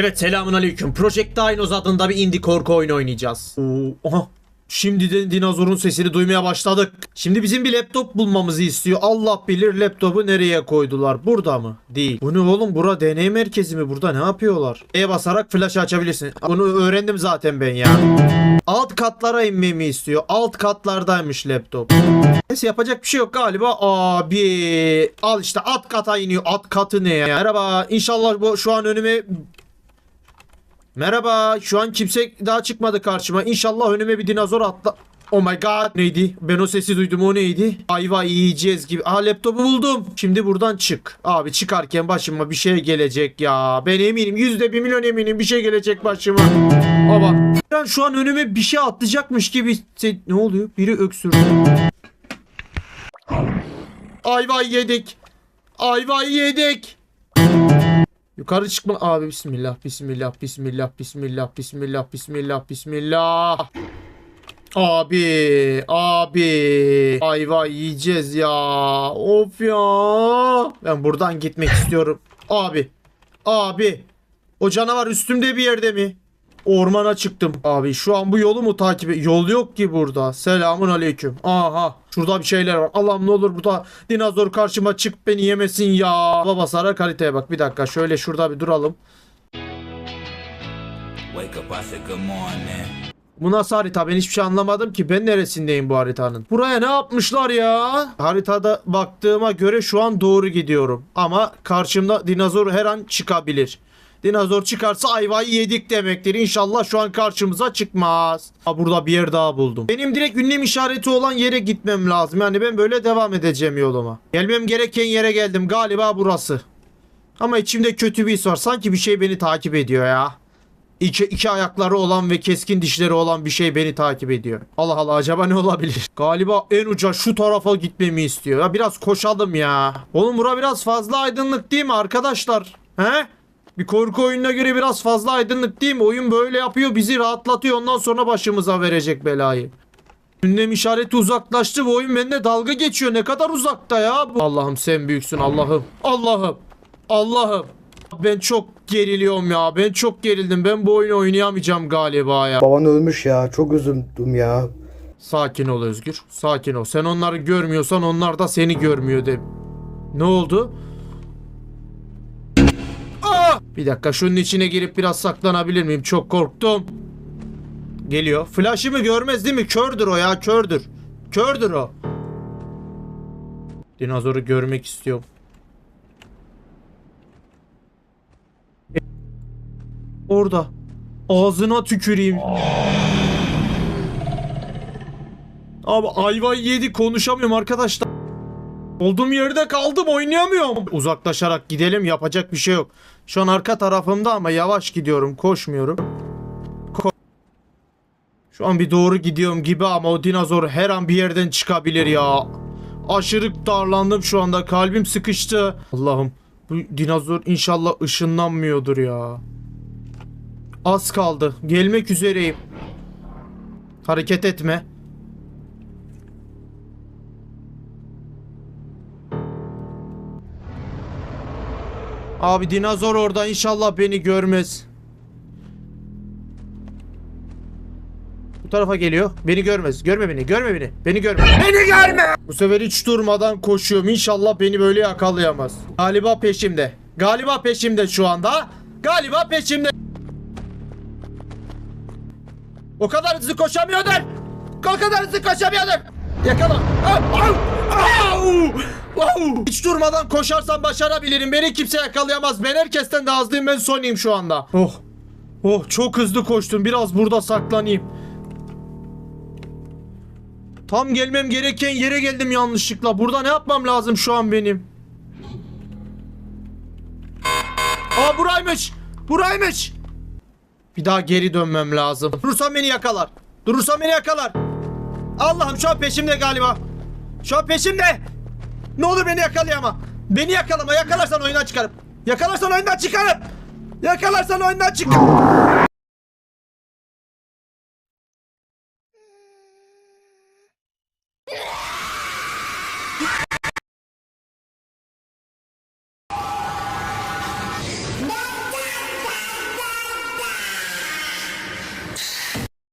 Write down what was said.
Evet selamun aleyküm. Project Dinos adında bir indie korku oyunu oynayacağız. Oo, aha. Şimdiden dinozorun sesini duymaya başladık. Şimdi bizim bir laptop bulmamızı istiyor. Allah bilir laptopu nereye koydular. Burada mı? Değil. Bu ne oğlum? Bura deney merkezi mi? Burada ne yapıyorlar? E basarak flash açabilirsin. Bunu öğrendim zaten ben ya. Alt katlara inmemi istiyor. Alt katlardaymış laptop. Neyse yapacak bir şey yok galiba. Abi al işte alt kata iniyor. Alt katı ne ya? Merhaba. İnşallah bu şu an önüme Merhaba. Şu an kimse daha çıkmadı karşıma. İnşallah önüme bir dinozor atla. Oh my god. Neydi? Ben o sesi duydum. O neydi? Ayva yiyeceğiz gibi. Aa laptopu buldum. Şimdi buradan çık. Abi çıkarken başıma bir şey gelecek ya. Ben eminim. Yüzde bir milyon eminim bir şey gelecek başıma. Baba. Ben şu an önüme bir şey atlayacakmış gibi. Ne oluyor? Biri öksürdü. Ayva yedik. Ayva yedik. Yukarı çıkma abi bismillah bismillah bismillah bismillah bismillah bismillah bismillah. Abi abi ayva yiyeceğiz ya. Of ya. Ben buradan gitmek istiyorum. Abi abi o canavar üstümde bir yerde mi? Ormana çıktım. Abi şu an bu yolu mu takip et? Yol yok ki burada. Selamun aleyküm. Aha. Şurada bir şeyler var. Allah'ım ne olur burada dinozor karşıma çık beni yemesin ya. Baba sarak haritaya bak. Bir dakika şöyle şurada bir duralım. Bu nasıl harita? Ben hiçbir şey anlamadım ki. Ben neresindeyim bu haritanın? Buraya ne yapmışlar ya? Haritada baktığıma göre şu an doğru gidiyorum. Ama karşımda dinozor her an çıkabilir. Dinozor çıkarsa ayvayı yedik demektir. İnşallah şu an karşımıza çıkmaz. Ha burada bir yer daha buldum. Benim direkt ünlem işareti olan yere gitmem lazım. Yani ben böyle devam edeceğim yoluma. Gelmem gereken yere geldim. Galiba burası. Ama içimde kötü bir his var. Sanki bir şey beni takip ediyor ya. İki, iki ayakları olan ve keskin dişleri olan bir şey beni takip ediyor. Allah Allah acaba ne olabilir? Galiba en uca şu tarafa gitmemi istiyor. Ya biraz koşalım ya. Oğlum bura biraz fazla aydınlık değil mi arkadaşlar? He? Bir korku oyununa göre biraz fazla aydınlık değil mi? Oyun böyle yapıyor bizi rahatlatıyor ondan sonra başımıza verecek belayı. Ünlem işareti uzaklaştı bu oyun benimle dalga geçiyor. Ne kadar uzakta ya bu. Allah'ım sen büyüksün Allah'ım. Allah'ım. Allah'ım. Ben çok geriliyorum ya. Ben çok gerildim. Ben bu oyunu oynayamayacağım galiba ya. Baban ölmüş ya. Çok üzüldüm ya. Sakin ol Özgür. Sakin ol. Sen onları görmüyorsan onlar da seni görmüyor de. Ne oldu? Bir dakika şunun içine girip biraz saklanabilir miyim? Çok korktum. Geliyor. Flash'ımı görmez değil mi? Kördür o ya kördür. Kördür o. Dinozoru görmek istiyorum. Orada. Ağzına tüküreyim. Abi ayvayı yedi konuşamıyorum arkadaşlar. Olduğum yerde kaldım oynayamıyorum. Uzaklaşarak gidelim yapacak bir şey yok. Şu an arka tarafımda ama yavaş gidiyorum koşmuyorum. Ko- Şu an bir doğru gidiyorum gibi ama o dinozor her an bir yerden çıkabilir ya. Aşırı darlandım şu anda kalbim sıkıştı. Allah'ım bu dinozor inşallah ışınlanmıyordur ya. Az kaldı gelmek üzereyim. Hareket etme. Abi dinozor orada inşallah beni görmez. Bu tarafa geliyor. Beni görmez. Görme beni. Görme beni. Beni görme. Beni görme. Bu sefer hiç durmadan koşuyorum. İnşallah beni böyle yakalayamaz. Galiba peşimde. Galiba peşimde şu anda. Galiba peşimde. O kadar hızlı koşamıyordum. O kadar hızlı koşamıyordum. Yakala. Au, au, au, Hiç durmadan koşarsam başarabilirim. Beni kimse yakalayamaz. Ben herkesten daha hızlıyım. Ben Sony'yim şu anda. Oh. Oh çok hızlı koştum. Biraz burada saklanayım. Tam gelmem gereken yere geldim yanlışlıkla. Burada ne yapmam lazım şu an benim? Aa buraymış. Buraymış. Bir daha geri dönmem lazım. Durursam beni yakalar. Durursam beni yakalar. Allah'ım şu an peşimde galiba. Şu an peşimde. Ne olur beni yakalayama. Beni yakalama. Yakalarsan oyundan çıkarım. Yakalarsan oyundan çıkarım. Yakalarsan oyundan çık.